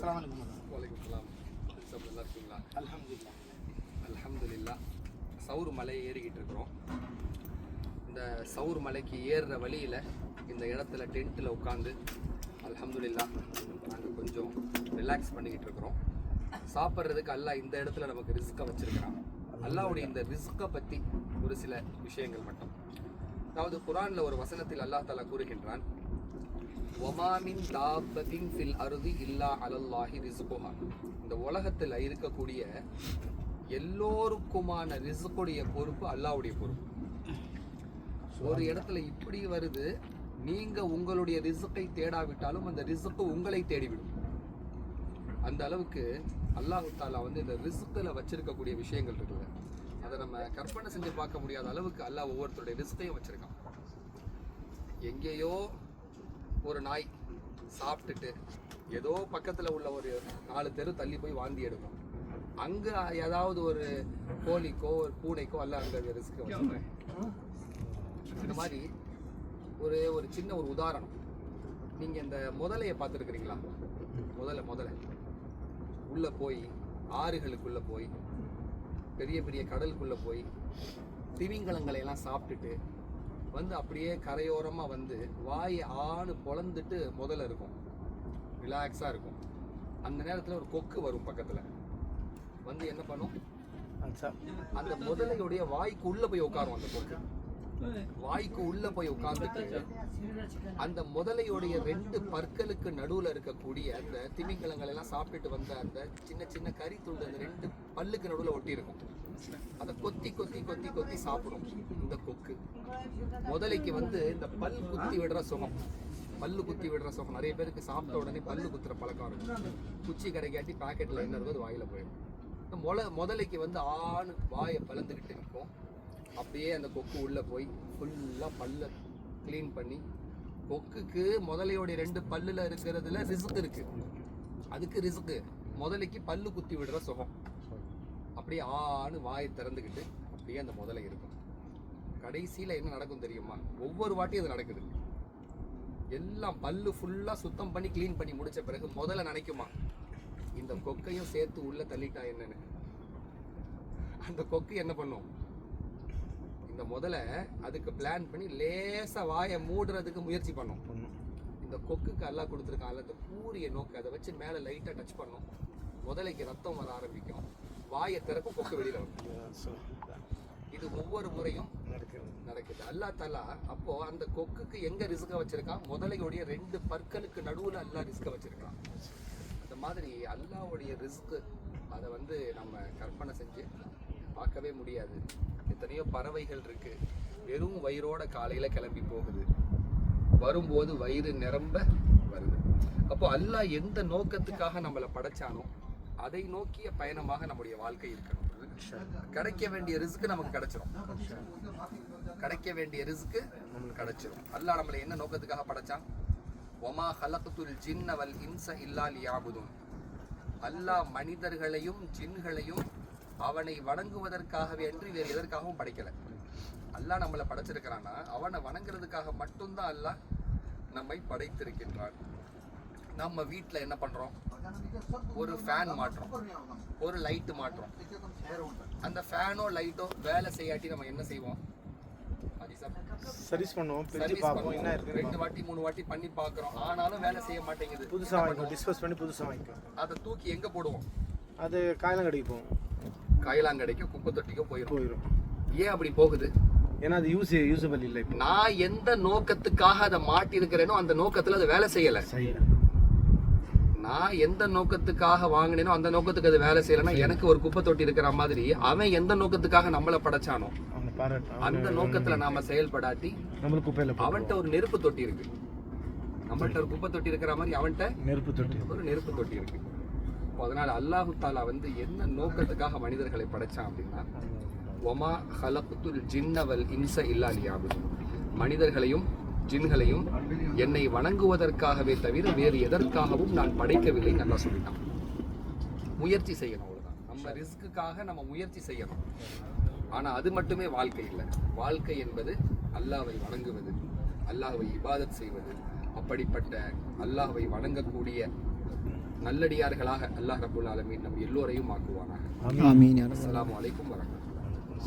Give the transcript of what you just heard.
அஸ்ஸலாமு அலைக்கும் வலைக்கும் சலாம் நல்லா இருக்கீங்களா சவுர் மலை ஏறிக்கிட்டு இருக்கிறோம் இந்த சவுர் மலைக்கு ஏறுற வழியில் இந்த இடத்துல டென்ட்டில் உட்காந்து அலமதுல்லா நாங்கள் கொஞ்சம் ரிலாக்ஸ் பண்ணிக்கிட்டு இருக்கிறோம் சாப்பிட்றதுக்கு அல்லாஹ் இந்த இடத்துல நமக்கு ரிஸ்க்கை வச்சுருக்கிறான் அல்லாவுடைய இந்த ரிஸ்க்கை பற்றி ஒரு சில விஷயங்கள் மட்டும் அதாவது குரானில் ஒரு வசனத்தில் அல்லாஹ் தஆலா கூறுகின்றான் ஒமாமின் தாபத்தின் ஃபில் அருதி இல்லா அலல்லாஹி ரிசுகுஹா இந்த உலகத்தில் இருக்கக்கூடிய எல்லோருக்குமான ரிசுக்குடைய பொறுப்பு அல்லாஹ்வுடைய பொறுப்பு. ஒரு இடத்துல இப்படி வருது நீங்க உங்களுடைய ரிசுக்கை தேடாவிட்டாலும் அந்த ரிசுக்கு உங்களை தேடிவிடும். அந்த அளவுக்கு அல்லாஹு தாலா வந்து இந்த ரிசுக்கில் வச்சிருக்கக்கூடிய விஷயங்கள் இருக்குல்ல அதை நம்ம கற்பனை செஞ்சு பார்க்க முடியாத அளவுக்கு அல்லாஹ் ஒவ்வொருத்தருடைய ரிஸ்கையும் வச்சிருக்கான். எங்கேயோ ஒரு நாய் சாப்பிட்டுட்டு ஏதோ பக்கத்தில் உள்ள ஒரு நாலு தெரு தள்ளி போய் வாந்தி எடுக்கும். அங்கே ஏதாவது ஒரு கோழிக்கோ ஒரு பூனைக்கோ அல்ல அங்கே ரிஸ்க் இந்த மாதிரி ஒரு ஒரு சின்ன ஒரு உதாரணம். நீங்கள் இந்த முதலையை பார்த்துருக்குறீங்களா? முதல்ல முதல்ல உள்ளே போய் ஆறுகளுக்குள்ளே போய் பெரிய பெரிய கடலுக்குள்ளே போய் திமிங்கலங்களை எல்லாம் சாப்பிட்டுட்டு வந்து அப்படியே கரையோரமாக வந்து வாயை ஆணு பொளந்துட்டு முதல்ல இருக்கும். ரிலாக்ஸாக இருக்கும். அந்த நேரத்தில் ஒரு கொக்கு வரும் பக்கத்தில். வந்து என்ன பண்ணும்? அந்த முதலையுடைய வாய்க்கு உள்ள போய் உட்காரும் அந்த கொக்கு. வாய்க்கு உள்ள போய் உட்கார்ந்துட்டு அந்த முதலையுடைய ரெண்டு பற்களுக்கு நடுவுல இருக்கக்கூடிய அந்த திமிங்கலங்கள் எல்லாம் சாப்பிட்டுட்டு வந்த அந்த சின்ன சின்ன கறி துண்டு அந்த ரெண்டு பல்லுக்கு நடுவுல ஒட்டி இருக்கும். அதை கொத்தி கொத்தி கொத்தி கொத்தி சாப்பிடும் இந்த கொக்கு. முதலைக்கு வந்து இந்த பல் குத்தி விடுற சுகம். பல்லு குத்தி விடுற சுகம். நிறைய பேருக்கு சாப்பிட்ட உடனே பல்லு குத்துற பழக்கம் இருக்கும். குச்சி கிடைக்காட்டி பாக்கெட்ல என்ன இருக்கும் அது வாயில போயிடும். முல முதலைக்கு வந்து ஆணு வாயை பலந்துக்கிட்டு இருக்கும். அப்படியே அந்த கொக்கு உள்ளே போய் ஃபுல்லாக பல்ல க்ளீன் பண்ணி கொக்குக்கு முதலையோடைய ரெண்டு பல்லில் இருக்கிறதுல ரிசுக்கு இருக்குது அதுக்கு ரிசுக்கு முதலைக்கு பல்லு குத்தி விடுற சுகம். அப்படியே ஆணு வாயை திறந்துக்கிட்டு அப்படியே அந்த முதலை இருக்கும். கடைசியில் என்ன நடக்கும் தெரியுமா? ஒவ்வொரு வாட்டியும் அது நடக்குது. எல்லாம் பல்லு ஃபுல்லாக சுத்தம் பண்ணி க்ளீன் பண்ணி முடித்த பிறகு முதல்ல நினைக்குமா? இந்த கொக்கையும் சேர்த்து உள்ளே தள்ளிட்டா என்னன்னு? அந்த கொக்கு என்ன பண்ணும்? இந்த முதல்ல அதுக்கு பிளான் பண்ணி லேசா வாயை மூடுறதுக்கு முயற்சி பண்ணும். இந்த கொக்குக்கு எல்லாம் கொடுத்துருக்காங்கல்ல இந்த பூரிய நோக்கு அதை வச்சு மேலே லைட்டாக டச் பண்ணும். முதலைக்கு ரத்தம் வர ஆரம்பிக்கும். வாயை திறக்கும் கொக்கு வெளியில வரும். இது ஒவ்வொரு முறையும் நடக்குது. அல்லா தலா அப்போ அந்த கொக்குக்கு எங்க ரிஸ்க வச்சிருக்கான் முதலையுடைய ரெண்டு பற்களுக்கு நடுவுல அல்லா ரிஸ்க வச்சிருக்கான் அந்த மாதிரி அல்லாவுடைய ரிஸ்க் அதை வந்து நம்ம கற்பனை செஞ்சு பார்க்கவே முடியாது. எத்தனையோ பறவைகள் இருக்கு. வெறும் வயிறோட காலையில கிளம்பி போகுது. வரும்போது வயிறு நிரம்ப வருது. அப்போ அல்லாஹ் எந்த நோக்கத்துக்காக நம்மளை படைச்சானோ அதை நோக்கிய பயணமாக நம்முடைய வாழ்க்கை இருக்கணும். கிடைக்க வேண்டிய ரிஸ்க்கு நமக்கு கிடைச்சிரும். கிடைக்க வேண்டிய ரிஸ்க்கு நமக்கு கிடைச்சிரும். அல்லாஹ் நம்மளை என்ன நோக்கத்துக்காக படைச்சான்? ஒமா ஹலகத்துல் ஜின்ன வல் இன்ச இல்லா அல்லாஹ் மனிதர்களையும் ஜின்களையும் அவனை வணங்குவதற்காகவே அன்றி வேறு எதற்காகவும் படைக்கல. அல்லாஹ் நம்மளை படைச்சிருக்கிறான்னா அவனை வணங்குறதுக்காக மட்டும்தான் அல்லாஹ் நம்மை படைத்திருக்கின்றான். நம்ம வீட்டில் என்ன பண்றோம்? ஒரு ஃபேன் மாட்டுறோம். ஒரு லைட்டு மாட்டுறோம். அந்த ஃபேனோ லைட்டோ வேலை செய்யாட்டி நம்ம என்ன செய்வோம்? சர்வீஸ் பண்ணுவோம் சர்வீஸ் என்ன பண்ணுவோம். இருக்கு ரெண்டு வாட்டி மூணு வாட்டி பண்ணி பார்க்குறோம். ஆனாலும் வேலை செய்ய மாட்டேங்குது. புதுசா வாங்கிக்கும் டிஸ்போஸ் பண்ணி புதுசா வாங்கிக்கும் அதை தூக்கி எங்க போடுவோம்? அது காயலங்கடைக்கு போகும் கைலாங்கடைக்கோ குப்பை தொட்டிக்கோ போயிடும் போயிடும் ஏன் அப்படி போகுது? ஏன்னா அது யூஸ் யூசபிள் இல்லை நான் எந்த நோக்கத்துக்காக அதை மாட்டி இருக்கிறேனோ அந்த நோக்கத்துல அது வேலை செய்யல. நான் எந்த நோக்கத்துக்காக வாங்கினேனோ அந்த நோக்கத்துக்கு அது வேலை செய்யலைன்னா எனக்கு ஒரு குப்பை தொட்டி இருக்கிற மாதிரி அவன் எந்த நோக்கத்துக்காக நம்மளை படைச்சானோ அந்த நோக்கத்துல நாம செயல்படாட்டி அவன்கிட்ட ஒரு நெருப்பு தொட்டி இருக்கு. நம்மள்ட்ட ஒரு குப்பை தொட்டி இருக்கிற மாதிரி அவன்கிட்ட நெருப்பு தொட்டி. ஒரு நெருப்பு தொட்டி இருக்கு. அப்போ அதனால அல்லாஹு தாலா வந்து என்ன நோக்கத்துக்காக மனிதர்களை படைச்சான் அப்படின்னா ஒமா ஹலகுத்துல் ஜின்னவல் இன்ச இல்லா மனிதர்களையும் ஜின்களையும் என்னை வணங்குவதற்காகவே தவிர வேறு எதற்காகவும் நான் படைக்கவில்லை நல்லா சொல்லிட்டான். முயற்சி செய்யணும் அவ்வளோதான் நம்ம ரிஸ்க்குக்காக நம்ம முயற்சி செய்யணும். ஆனால் அது மட்டுமே வாழ்க்கை இல்லை. வாழ்க்கை என்பது அல்லாவை வணங்குவது அல்லாஹை இபாதத் செய்வது அப்படிப்பட்ட அல்லாஹை வணங்கக்கூடிய நல்லடியார்களாக அல்லாஹ் ரபுல் ஆலமீன் நம் எல்லோரையும் ஆக்குவானாக. அஸ்ஸலாமு அலைக்கும் வரஹ்மத்துல்லாஹி.